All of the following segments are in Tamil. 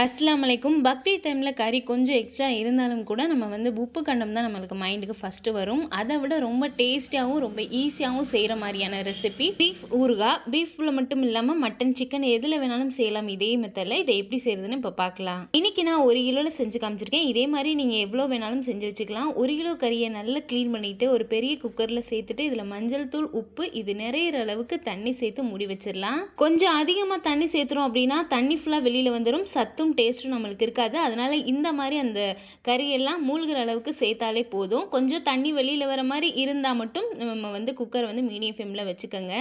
அஸ்லாம் வலைக்கும் பக்ரி டைமில் கறி கொஞ்சம் எக்ஸ்ட்ரா இருந்தாலும் கூட நம்ம வந்து உப்பு கண்டம் தான் நம்மளுக்கு மைண்டுக்கு ஃபஸ்ட்டு வரும். அதை விட ரொம்ப டேஸ்டியாகவும் ரொம்ப ஈஸியாகவும் செய்கிற மாதிரியான ரெசிபி பீஃப் ஊறுகாய் பீஃபில் மட்டும் இல்லாமல் மட்டன் சிக்கன் எதில் வேணாலும் செய்யலாம். இதே மெத்தடில் இதை எப்படி செய்கிறதுன்னு இப்போ பார்க்கலாம் இன்றைக்கி நான் ஒரு கிலோவில் செஞ்சு காமிச்சிருக்கேன். இதே மாதிரி நீங்கள் எவ்வளோ வேணாலும் செஞ்சு வச்சுக்கலாம். ஒரு கிலோ கறியை நல்லா க்ளீன் பண்ணிவிட்டு ஒரு பெரிய குக்கரில் சேர்த்துட்டு இதில் மஞ்சள் தூள் உப்பு இது நிறையிற அளவுக்கு தண்ணி சேர்த்து மூடி வச்சிடலாம். கொஞ்சம் அதிகமாக தண்ணி சேர்த்துறோம் அப்படின்னா தண்ணி ஃபுல்லாக வெளியில் வந்துடும் சத்து சத்தும் டேஸ்ட்டும் நம்மளுக்கு இருக்காது. அதனால் இந்த மாதிரி அந்த கறியெல்லாம் மூழ்கிற அளவுக்கு சேர்த்தாலே போதும். கொஞ்சம் தண்ணி வெளியில் வர மாதிரி இருந்தால் மட்டும் நம்ம வந்து குக்கரை வந்து மீடியம் ஃப்ளேமில் வச்சுக்கோங்க.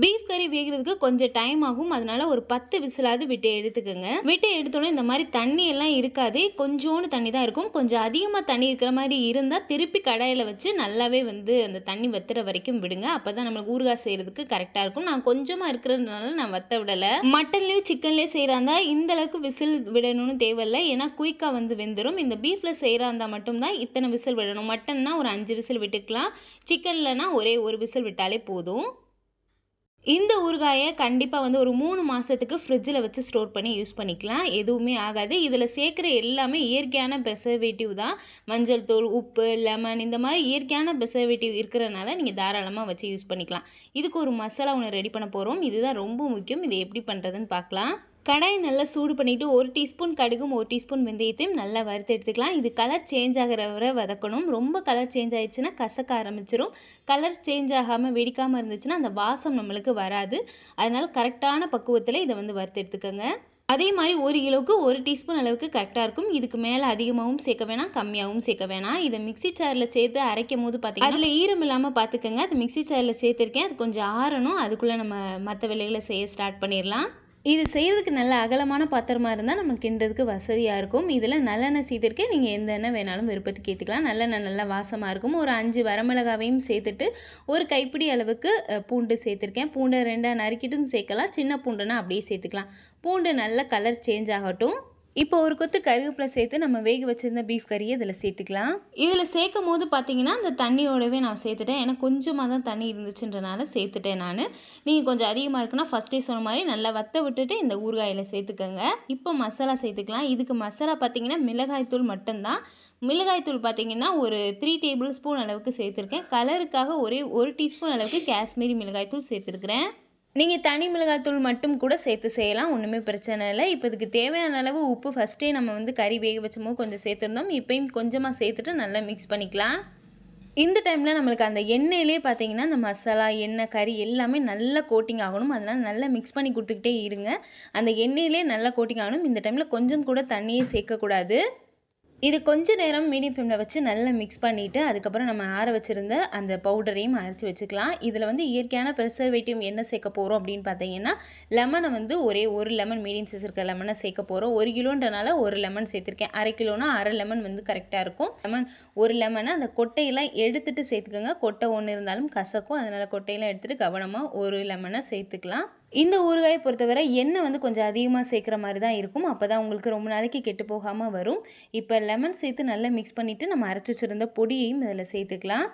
பீஃப் கறி வேகிறதுக்கு கொஞ்சம் டைம் ஆகும். அதனால ஒரு பத்து விசிலாவது விட்டு எடுத்துக்கோங்க. விட்டு எடுத்தோன்னே இந்த மாதிரி தண்ணி எல்லாம் இருக்காது. கொஞ்சோண்டு தண்ணி தான் இருக்கும். கொஞ்சம் அதிகமாக தண்ணி இருக்கிற மாதிரி இருந்தால் திருப்பி கடாயில் வச்சு நல்லாவே வந்து அந்த தண்ணி வத்துற வரைக்கும் விடுங்க. அப்போ தான் நம்மளுக்கு ஊறுகாய் செய்கிறதுக்கு கரெக்டாக இருக்கும். நான் கொஞ்சமாக இருக்கிறதுனால நான் வத்த விடலை. மட்டன்லேயும் சிக்கன்லேயும் செய்கிறாந்தா இந்த அளவுக்கு விசில் விடணும்னு தேவையில்லை. ஏன்னா குயிக்காக வந்து வெந்துடும் இந்த பீஃபில் செய்கிறாந்தா மட்டும்தான் இத்தனை விசில் விடணும். மட்டன்னா ஒரு அஞ்சு விசில் விட்டுக்கலாம். சிக்கன்லனா ஒரே ஒரு விசில் விட்டாலே போதும். இந்த ஊறுகாயை கண்டிப்பாக வந்து ஒரு மூணு மாதத்துக்கு ஃப்ரிட்ஜில் வச்சு ஸ்டோர் பண்ணி யூஸ் பண்ணிக்கலாம். எதுவுமே ஆகாது. இதில் சேர்க்குற எல்லாமே இயற்கையான ப்ரெசர்வேட்டிவ் தான். மஞ்சள் தூள் உப்பு லெமன் இந்த மாதிரி இயற்கையான ப்ரெசர்வேட்டிவ் இருக்கிறனால நீங்கள் தாராளமாக வச்சு யூஸ் பண்ணிக்கலாம். இதுக்கு ஒரு மசாலா ஒன்று ரெடி பண்ண போகிறோம் இதுதான் ரொம்ப முக்கியம். இதை எப்படி பண்ணுறதுன்னு பார்க்கலாம். கடாயை நல்லா சூடு பண்ணிவிட்டு ஒரு டீஸ்பூன் கடுகும் ஒரு டீஸ்பூன் வெந்தயத்தையும் நல்லா வறுத்து எடுத்துக்கலாம். இது கலர் சேஞ்ச் ஆகிற வரை வதக்கணும். ரொம்ப கலர் சேஞ்ச் ஆயிடுச்சுன்னா கசக்க ஆரம்பிச்சிரும். கலர் சேஞ்ச் ஆகாமல் வெடிக்காமல் இருந்துச்சுன்னா அந்த வாசம் நம்மளுக்கு வராது. அதனால் கரெக்டான பக்குவத்தில் இதை வந்து வறுத்து எடுத்துக்கோங்க. அதே மாதிரி ஒரு கிலோவுக்கு ஒரு டீஸ்பூன் அளவுக்கு கரெக்டாக இருக்கும். இதுக்கு மேலே அதிகமாகவும் சேர்க்க வேணாம் கம்மியாகவும் சேர்க்க வேணாம். இதை மிக்சி சாரில் சேர்த்து அரைக்கும் போது பார்த்தீங்கன்னா அதில் ஈரம் இல்லாமல் பார்த்துக்கோங்க அது மிக்சி சாரில் சேர்த்துருக்கேன். அது கொஞ்சம் ஆறணும். அதுக்குள்ளே நம்ம மற்ற வேலைகளை செய்ய ஸ்டார்ட் பண்ணிடலாம். இது செய்கிறதுக்கு நல்ல அகலமான பாத்திரமாக இருந்தால் நம்ம கிண்டுறதுக்கு வசதியாக இருக்கும். இதில் நல்லெண்ணெய் சேர்த்துருக்கேன். நீங்கள் எந்த எண்ணெய் வேணாலும் விருப்பத்துக்கு ஏற்றுக்கலாம் நல்லெண்ணெய் நல்லா வாசமாக இருக்கும். ஒரு அஞ்சு வரமிளகாவையும் சேர்த்துட்டு ஒரு கைப்பிடி அளவுக்கு பூண்டு சேர்த்துருக்கேன். பூண்டை ரெண்டாக நறுக்கிட்டும் சேர்க்கலாம். சின்ன பூண்டுனா அப்படியே சேர்த்துக்கலாம். பூண்டு நல்ல கலர் சேஞ்ச் ஆகட்டும். இப்போ ஒரு கொத்து கருவேப்பிலை சேர்த்து நம்ம வேக வச்சுருந்த பீஃப் கறியை இதில் சேர்த்துக்கலாம். இதில் சேர்க்கும் போது பார்த்தீங்கன்னா அந்த தண்ணியோடவே நான் சேர்த்துட்டேன். ஏன்னா கொஞ்சமாக தான் தண்ணி இருந்துச்சுன்றனால சேர்த்துட்டேன் நான். நீங்கள் கொஞ்சம் அதிகமாக இருக்குன்னா ஃபஸ்ட்டே சொன்ன மாதிரி நல்லா வத்த விட்டுட்டு இந்த ஊறுகாயில் சேர்த்துக்கோங்க. இப்போ மசாலா சேர்த்துக்கலாம். இதுக்கு மசாலா பார்த்தீங்கன்னா மிளகாய்த்தூள் மட்டும்தான். மிளகாய்த்தூள் பார்த்தீங்கன்னா ஒரு த்ரீ டேபிள் ஸ்பூன் அளவுக்கு சேர்த்துருக்கேன். கலருக்காக ஒரே ஒரு டீஸ்பூன் அளவுக்கு காஷ்மீரி மிளகாய்த்தூள் சேர்த்துருக்குறேன். நீங்கள் தனி மிளகாத்தூள் மட்டும் கூட சேர்த்து செய்யலாம் ஒன்றுமே பிரச்சனை இல்லை. இப்போ இதுக்கு தேவையான அளவு உப்பு ஃபஸ்ட்டே நம்ம வந்து கறி வேக வச்சமோ கொஞ்சம் சேர்த்துருந்தோம். இப்போயும் கொஞ்சமாக சேர்த்துட்டு நல்லா மிக்ஸ் பண்ணிக்கலாம். இந்த டைமில் நம்மளுக்கு அந்த எண்ணெயிலே பார்த்தீங்கன்னா அந்த மசாலா எண்ணெய் கறி எல்லாமே நல்லா கோட்டிங் ஆகணும். அதனால் நல்லா மிக்ஸ் பண்ணி கொடுத்துக்கிட்டே இருங்க. அந்த எண்ணெயிலே நல்லா கோட்டிங் ஆகணும். இந்த டைமில் கொஞ்சம் கூட தண்ணியே சேர்க்கக்கூடாது. இது கொஞ்ச நேரம் மீடியம் ஃப்ளேமில் வச்சு நல்லா மிக்ஸ் பண்ணிவிட்டு அதுக்கப்புறம் நம்ம ஆற வச்சுருந்த அந்த பவுடரையும் அரைச்சி வச்சுக்கலாம். இதில் வந்து இயற்கையான ப்ரிசர்வேட்டிவ் என்ன சேர்க்க போகிறோம் அப்படின்னு பார்த்தீங்கன்னா லெமனை வந்து ஒரே ஒரு லெமன் மீடியம் சைஸ் இருக்க லெமனை சேர்க்க போகிறோம் ஒரு கிலோன்றனால ஒரு லெமன் சேர்த்துருக்கேன். அரை கிலோனா அரை லெமன் வந்து கரெக்டாக இருக்கும். லெமன் ஒரு லெமனை அந்த கொட்டையெல்லாம் எடுத்துகிட்டு சேர்த்துக்கோங்க. கொட்டை ஒன்று இருந்தாலும் கசக்கும். அதனால் கொட்டையெல்லாம் எடுத்துகிட்டு கவனமாக ஒரு லெமனை சேர்த்துக்கலாம். இந்த ஊறுகாயை பொறுத்தவரை எண்ணெய் வந்து கொஞ்சம் அதிகமாக சேர்க்குற மாதிரி தான் இருக்கும். அப்போ தான் உங்களுக்கு ரொம்ப நாளைக்கு கெட்டு போகாமல் வரும். இப்போ லெமன் சேர்த்து நல்லா மிக்ஸ் பண்ணிவிட்டு நம்ம அரைச்சி வச்சுருந்த பொடியையும் இதில் சேர்த்துக்கலாம்.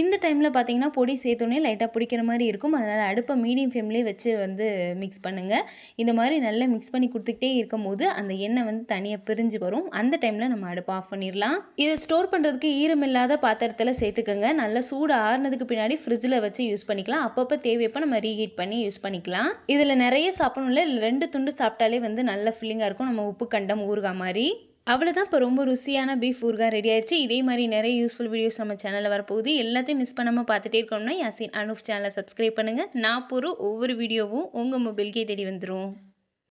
இந்த டைமில் பார்த்தீங்கன்னா பொடி சேர்த்தோன்னே லைட்டாக பிடிக்கிற மாதிரி இருக்கும். அதனால் அடுப்பை மீடியம் ஃப்ளேம்லேயே வச்சு வந்து மிக்ஸ் பண்ணுங்கள் இந்த மாதிரி நல்லா மிக்ஸ் பண்ணி கொடுத்துக்கிட்டே இருக்கும் போது அந்த எண்ணெய் வந்து தனியாக பிரிஞ்சு வரும். அந்த டைமில் நம்ம அடுப்பை ஆஃப் பண்ணிடலாம். இதை ஸ்டோர் பண்ணுறதுக்கு ஈரமில்லாத பாத்திரத்தில் சேர்த்துக்கோங்க. நல்லா சூடு ஆறுனதுக்கு பின்னாடி ஃப்ரிட்ஜில் வச்சு யூஸ் பண்ணிக்கலாம். அப்பப்போ தேவையப்போ நம்ம ரீஹீட் பண்ணி யூஸ் பண்ணிக்கலாம். இதில் நிறைய சாப்பிடணும்ல? ரெண்டு துண்டு சாப்பிட்டாலே வந்து நல்ல ஃபில்லிங்காக இருக்கும். நம்ம உப்பு கண்டம் ஊறுகாய் மாதிரி. அவ்வளோதான் இப்போ ரொம்ப ருசியான பீஃப் ஊர்கா ரெடி ஆயிடுச்சு. இதே மாதிரி நிறைய யூஸ்ஃபுல் வீடியோஸ் நம்ம சேனலில் வரப்போகுது. எல்லாத்தையும் மிஸ் பண்ணாமல் பார்த்துட்டே இருக்கணும்னா யாசின் அனுஃப் சேனலை சப்ஸ்கிரைப் பண்ணுங்கள் நான் போகிற ஒவ்வொரு வீடியோவும் உங்கள் மொபைல்கே தேடி வந்துடும்